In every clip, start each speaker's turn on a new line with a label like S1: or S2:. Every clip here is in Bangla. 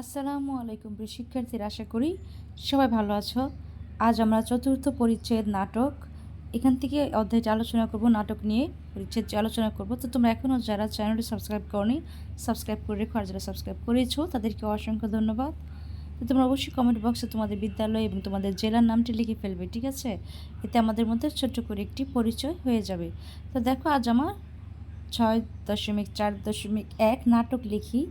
S1: আসসালামু আলাইকুম প্রিয় শিক্ষার্থীরা, আশা করি সবাই ভালো আছো। আজ আমরা চতুর্থ পরিচ্ছেদ নাটক, এখান থেকে অধ্যায়টি আলোচনা করব, নাটক নিয়ে পরিচ্ছেদটি আলোচনা করব, তো তোমরা এখনও যারা চ্যানেলটি সাবস্ক্রাইব করনি সাবস্ক্রাইব করে রেখো, আর যারা সাবস্ক্রাইব করেছ, তাদেরকে অসংখ্য ধন্যবাদ। তো তোমরা অবশ্যই কমেন্ট বক্সে তোমাদের বিদ্যালয় এবং তোমাদের জেলার নামটি লিখে ফেলবে, ঠিক আছে? এতে আমাদের মধ্যে ছোট্ট করে একটি পরিচয় হয়ে যাবে। তো দেখো, আজ আমার ছয় দশমিক চার দশমিক এক নাটক লিখি।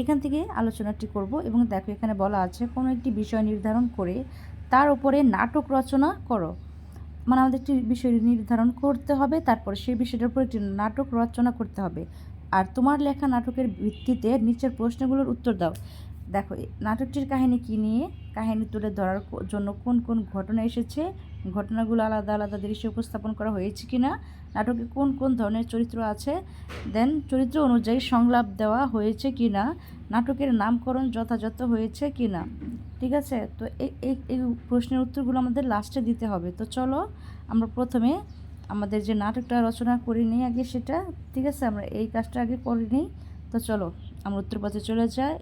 S1: এখান থেকে আলোচনাটি করব এবং দেখো এখানে বলা আছে, কোনো একটি বিষয় নির্ধারণ করে তার উপরে নাটক রচনা করো। মানে আমাদের একটি বিষয় নির্ধারণ করতে হবে, তারপর সেই বিষয়টার উপর একটি নাটক রচনা করতে হবে। আর তোমার লেখা নাটকের ভিত্তিতে নিচের প্রশ্নগুলোর উত্তর দাও। দেখো নাটকটির কাহিনী কী নিয়ে? কাহিনী তুলে ধরার জন্য কোন কোন ঘটনা এসেছে? ঘটনাগুলো আলাদা আলাদা দৃশ্যে উপস্থাপন করা হয়েছে কি না নাটকে কোন কোন ধরনের চরিত্র আছে দেন চরিত্র অনুযায়ী সংলাপ দেওয়া হয়েছে কি না নাটকের নামকরণ যথাযথ হয়েছে কি না ঠিক আছে? তো এই প্রশ্নের উত্তরগুলো আমাদের লাস্টে দিতে হবে। তো চলো, আমরা প্রথমে আমাদের যে নাটকটা রচনা করি নিই আগে সেটা, ঠিক আছে? আমরা এই কাজটা আগে করে নিই। তো চলো, আমরা উত্তরপত্রে চলে যাই।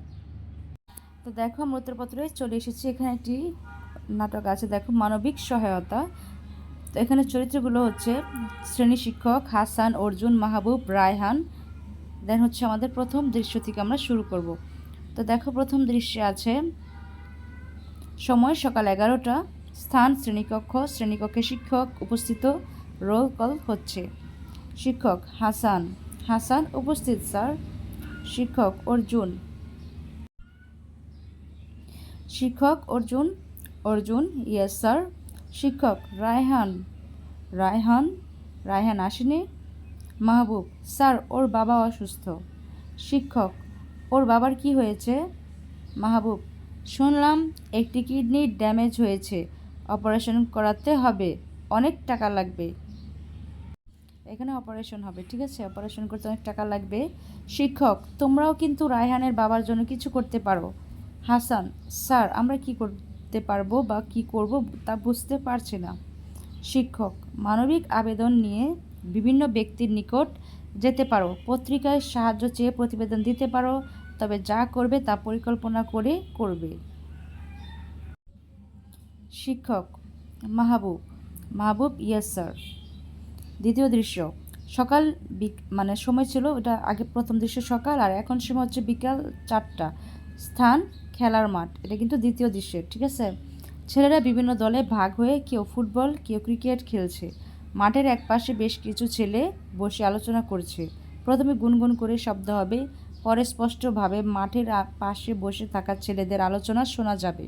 S1: তো দেখো, আমরা উত্তরপত্রে চলে এসেছি এখানে একটি নাটক আছে, দেখো, মানবিক সহায়তা। তো এখানে চরিত্রগুলো হচ্ছে শ্রেণি শিক্ষক হাসান, অর্জুন, মাহবুব, রায়হান। দেন হচ্ছে আমাদের প্রথম দৃশ্য থেকে আমরা শুরু করব। তো দেখো, প্রথম দৃশ্যে আছে সময় সকাল এগারোটা, স্থান শ্রেণীকক্ষ, শ্রেণীকক্ষে শিক্ষক উপস্থিত রোল কল হচ্ছে। শিক্ষক হাসান হাসান উপস্থিত, স্যার। শিক্ষক অর্জুন। শিক্ষক অর্জুন অর্জুন ইয়েস স্যার শিক্ষক, রায়হান রায়হান রায়হান আসেনি। মাহবুব স্যার ওর বাবা অসুস্থ। শিক্ষক, ওর বাবার কি হয়েছে? মাহবুব, শুনলাম একটি কিডনি ড্যামেজ হয়েছে। অপারেশন করাতে হবে, অনেক টাকা লাগবে। এখানে অপারেশন হবে, ঠিক আছে? অপারেশন করতে অনেক টাকা লাগবে। শিক্ষক, তোমরাও কিন্তু রায়হানের বাবার জন্য কিছু করতে পারো। হাসান স্যার আমরা কি করতে পারব বা কি করব তা বুঝতে পারছি না। শিক্ষক, মানবিক আবেদন নিয়ে বিভিন্ন ব্যক্তির নিকট যেতে পারো। পত্রিকায় সাহায্য চেয়ে প্রতিবেদন দিতে পারো, তবে যা করবে তা পরিকল্পনা করে করবে। শিক্ষক, মাহবুব মাহবুব ইয়েস স্যার দ্বিতীয় দৃশ্য, সকাল মানে সময় ছিল, ওটা আগে প্রথম দৃশ্য সকাল, আর এখন সময় হচ্ছে বিকাল চারটা। স্থান খেলার মাঠ। এটা কিন্তু দ্বিতীয় দৃশ্যের ঠিক আছে? ছেলেরা বিভিন্ন দলে ভাগ হয়ে কেউ ফুটবল, কেউ ক্রিকেট খেলছে। মাঠের একপাশে বেশ কিছু ছেলে বসে আলোচনা করছে। প্রথমে গুনগুন করে শব্দ হবে, পরে স্পষ্টভাবে মাঠের পাশে বসে থাকা ছেলেদের আলোচনা শোনা যাবে।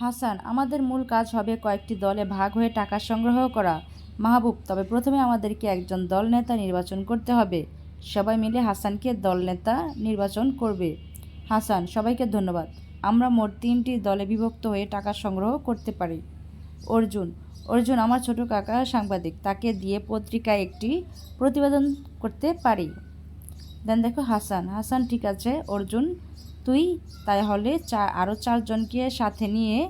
S1: হাসান, আমাদের মূল কাজ হবে কয়েকটি দলে ভাগ হয়ে টাকা সংগ্রহ করা। মাহবুব, তবে প্রথমে আমাদেরকে একজন দল নেতা নির্বাচন করতে হবে। সবাই মিলে হাসানকে দল নেতা নির্বাচন করবে। হাসান, সবাইকে ধন্যবাদ। আমরা মোট তিনটি দলে বিভক্ত হয়ে টাকা সংগ্রহ করতে পারি। অর্জুন অর্জুন আমার ছোট কাকা সাংবাদিক, তাকে দিয়ে পত্রিকায় একটি প্রতিবেদন করতে পারি। দেন দেখো হাসান হাসান ঠিক আছে, অর্জুন, তুই তাই হলে চা আরও চারজনকে সাথে নিয়ে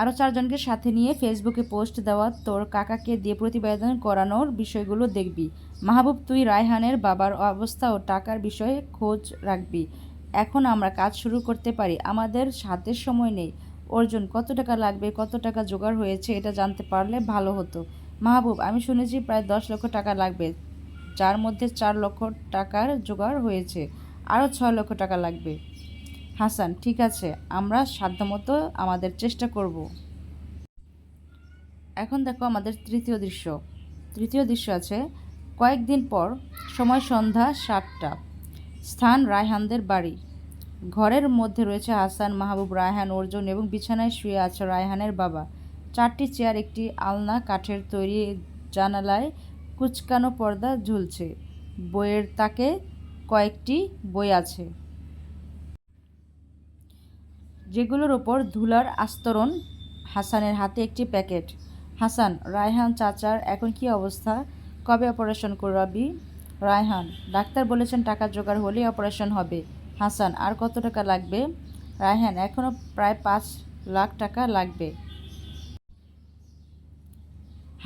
S1: আরও চারজনকে সাথে নিয়ে ফেসবুকে পোস্ট দেওয়া তোর কাকাকে দিয়ে প্রতিবেদন করানোর বিষয়গুলো দেখবি। মাহবুব, তুই রায়হানের বাবার অবস্থা ও টাকার বিষয়ে খোঁজ রাখবি। এখন আমরা কাজ শুরু করতে পারি, আমাদের হাতের সময় নেই। অর্জুন, কত টাকা লাগবে, কত টাকা জোগাড় হয়েছে এটা জানতে পারলে ভালো হতো। মাহবুব, আমি শুনেছি প্রায় দশ লক্ষ টাকা লাগবে, যার মধ্যে চার লক্ষ টাকার জোগাড় হয়েছে আরও ছয় লক্ষ টাকা লাগবে। হাসান, ঠিক আছে, আমরা সাধ্যমতো আমাদের চেষ্টা করব। এখন দেখো আমাদের তৃতীয় দৃশ্য। তৃতীয় দৃশ্য আছে, কয়েকদিন পর সময় সন্ধ্যা সাতটা, স্থান রায়হানদের বাড়ি। ঘরের মধ্যে রয়েছে হাসান, মাহবুব, রায়হান, অর্জুন এবং বিছানায় শুয়ে আছে রায়হানের বাবা। চারটি চেয়ার, একটি আলনা, কাঠের তৈরি জানালায় কুচকানো পর্দা ঝুলছে। বইয়ের তাকে কয়েকটি বই আছে। যেগুলোর ওপর ধুলার আস্তরণ, হাসানের হাতে একটি প্যাকেট। হাসান, রায়হান চাচার এখন কি অবস্থা? কবে অপারেশন করাবি? রায়হান, ডাক্তার বলেছেন টাকা জোগাড় হলেই অপারেশন হবে। হাসান, আর কত টাকা লাগবে? রায়হান এখনও প্রায় পাঁচ লাখ টাকা লাগবে।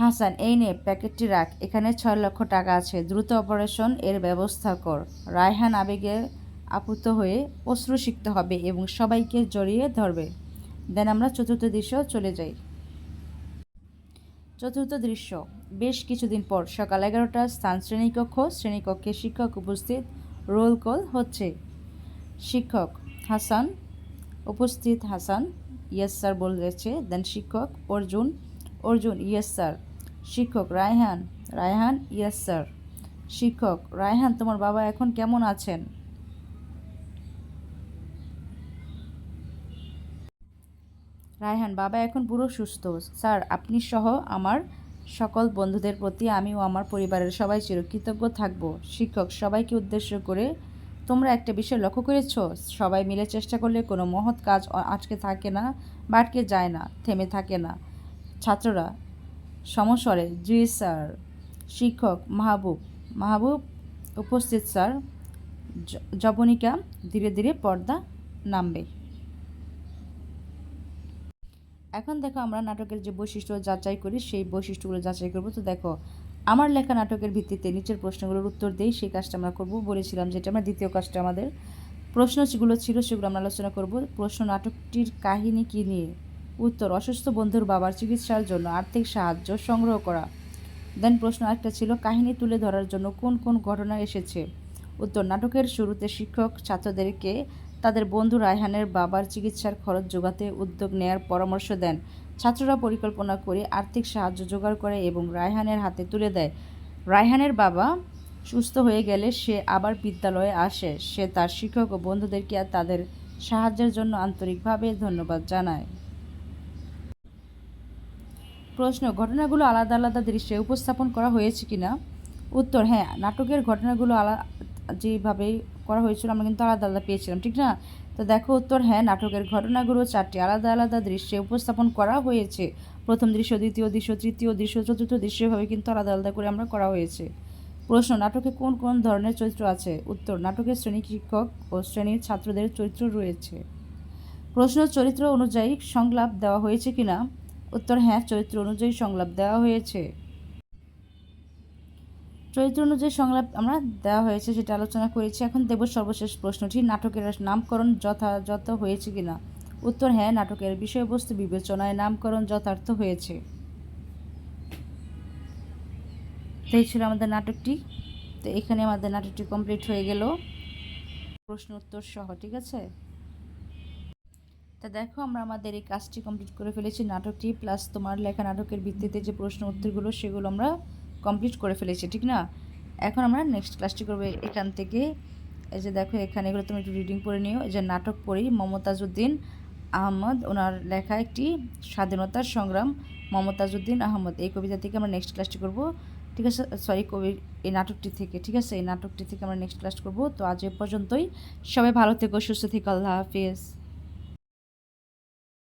S1: হাসান, এই নে, প্যাকেটটি রাখ। এখানে ছয় লক্ষ টাকা আছে। দ্রুত অপারেশন এর ব্যবস্থা কর। রায়হান আবেগে আপ্লুত হয়ে অশ্রু শিখতে হবে এবং সবাইকে জড়িয়ে ধরবে। দেন আমরা চতুর্থ দৃশ্য চলে যাই। চতুর্থ দৃশ্য, বেশ কিছুদিন পর সকাল এগারোটা স্থান শ্রেণীকক্ষ, শ্রেণীকক্ষে শিক্ষক উপস্থিত, রোল কল হচ্ছে। শিক্ষক হাসান, উপস্থিত হাসান, ইয়েস স্যার বলেছে। দেন শিক্ষক অর্জুন অর্জুন, ইয়েস স্যার শিক্ষক রায়হান রায়হান, ইয়েস স্যার শিক্ষক, রায়হান, তোমার বাবা এখন কেমন আছেন? রায়হান, বাবা এখন পুরো সুস্থ। স্যার, আপনি সহ আমার সকল বন্ধুদের প্রতি আমি ও আমার পরিবারের সবাই চিরকৃতজ্ঞ থাকব। শিক্ষক, সবাইকে উদ্দেশ্য করে তোমরা একটা বিষয় লক্ষ্য করেছ? সবাই মিলে চেষ্টা করলে কোনো মহৎ কাজ আটকে থাকে না বা আটকে যায় না, থেমে থাকে না। ছাত্ররা, সমস্বরে, জি স্যার। শিক্ষক, মাহবুব মাহবুব উপস্থিত, স্যার। জবনিকা ধীরে ধীরে পর্দা নামবে। এখন দেখো আমরা নাটকের যে বৈশিষ্ট্য যাচাই করি, সেই বৈশিষ্ট্যগুলো যাচাই করব। তো দেখো, আমার লেখা নাটকের ভিত্তিতে নিচের প্রশ্নগুলোর উত্তর দেই, সেই কাজটা আমরা করব। বলেছিলাম যেটা আমরা দ্বিতীয় কাজটা আমাদের। প্রশ্ন যেগুলো ছিল সেগুলো আমরা আলোচনা করব। প্রশ্ন নাটকটির কাহিনী কী নিয়ে? উত্তর, অসুস্থ বন্ধুর বাবার চিকিৎসার জন্য আর্থিক সাহায্য সংগ্রহ করা। দেন প্রশ্ন আরেকটা ছিল, কাহিনী তুলে ধরার জন্য কোন কোন ঘটনা এসেছে? উত্তর, নাটকের শুরুতে শিক্ষক ছাত্রদেরকে তাদের বন্ধু রায়হানের বাবার চিকিৎসার খরচ যোগাতে উদ্যোগ নেয়ার পরামর্শ দেন। ছাত্ররা পরিকল্পনা করে আর্থিক সাহায্য জোগাড় করে এবং রায়হানের হাতে তুলে দেয়। রায়হানের বাবা সুস্থ হয়ে গেলে সে আবার বিদ্যালয়ে আসে। সে তার শিক্ষক ও বন্ধুদেরকে তাদের সাহায্যের জন্য আন্তরিকভাবে ধন্যবাদ জানায়। প্রশ্ন, ঘটনাগুলো আলাদা আলাদা দৃশ্যে উপস্থাপন করা হয়েছে কিনা? উত্তর হ্যাঁ নাটকের ঘটনাগুলো আলা যেভাবে করা হয়েছিল, আমরা কিন্তু আলাদা আলাদা পেয়েছিলাম, ঠিক না? তো দেখো উত্তর হ্যাঁ নাটকের ঘটনাগুলো চারটি আলাদা আলাদা দৃশ্যে উপস্থাপন করা হয়েছে। প্রথম দৃশ্য, দ্বিতীয় দৃশ্য, তৃতীয় দৃশ্য, চতুর্থ দৃশ্য এভাবে কিন্তু আলাদা আলাদা করে আমরা করা হয়েছে। প্রশ্ন, নাটকে কোন কোন ধরনের চরিত্র আছে? উত্তর, নাটকের শ্রেণি শিক্ষক ও শ্রেণির ছাত্রদের চরিত্র রয়েছে। প্রশ্ন, চরিত্র অনুযায়ী সংলাপ দেওয়া হয়েছে কিনা? উত্তর হ্যাঁ চরিত্র অনুযায়ী সংলাপ দেওয়া হয়েছে। চরিত্র অনুযায়ী সংলাপ আমরা দেওয়া হয়েছে, সেটা আলোচনা করেছি। এখন দেব সর্বশেষ প্রশ্নটি, নাটকের নামকরণ যথাযথ হয়েছে কিনা? উত্তর হ্যাঁ নাটকের বিষয়বস্তু বিবেচনায় নামকরণ যথার্থ হয়েছে। তো এই ছিল আমাদের নাটকটি। তো এখানে আমাদের নাটকটি কমপ্লিট হয়ে গেল। প্রশ্ন উত্তর সহ, ঠিক আছে? তা দেখো, আমরা আমাদের এই কাজটি কমপ্লিট করে ফেলেছি। নাটকটি প্লাস তোমার লেখা নাটকের ভিত্তিতে যে প্রশ্ন উত্তরগুলো, সেগুলো আমরা কমপ্লিট করে ফেলেছি, ঠিক না? এখন আমরা নেক্সট ক্লাসটি করব এখান থেকে। এই যে দেখো, এখানে এগুলো তুমি একটু রিডিং পড়ে নিও। এই যে নাটক পড়ি, মমতাজউদ্দিন আহমদ, ওনার লেখা একটি স্বাধীনতার সংগ্রাম, মমতাজউদ্দিন আহমদ। এই কবিতা থেকে আমরা নেক্সট ক্লাসটি করব। ঠিক আছে? সরি কবি, এই নাটকটি থেকে, ঠিক আছে? এই নাটকটি থেকে আমরা নেক্সট ক্লাস করব। তো আজ এ পর্যন্তই। সবাই ভালো থেকো, সুস্থ থেকো, আল্লাহ হাফিজ।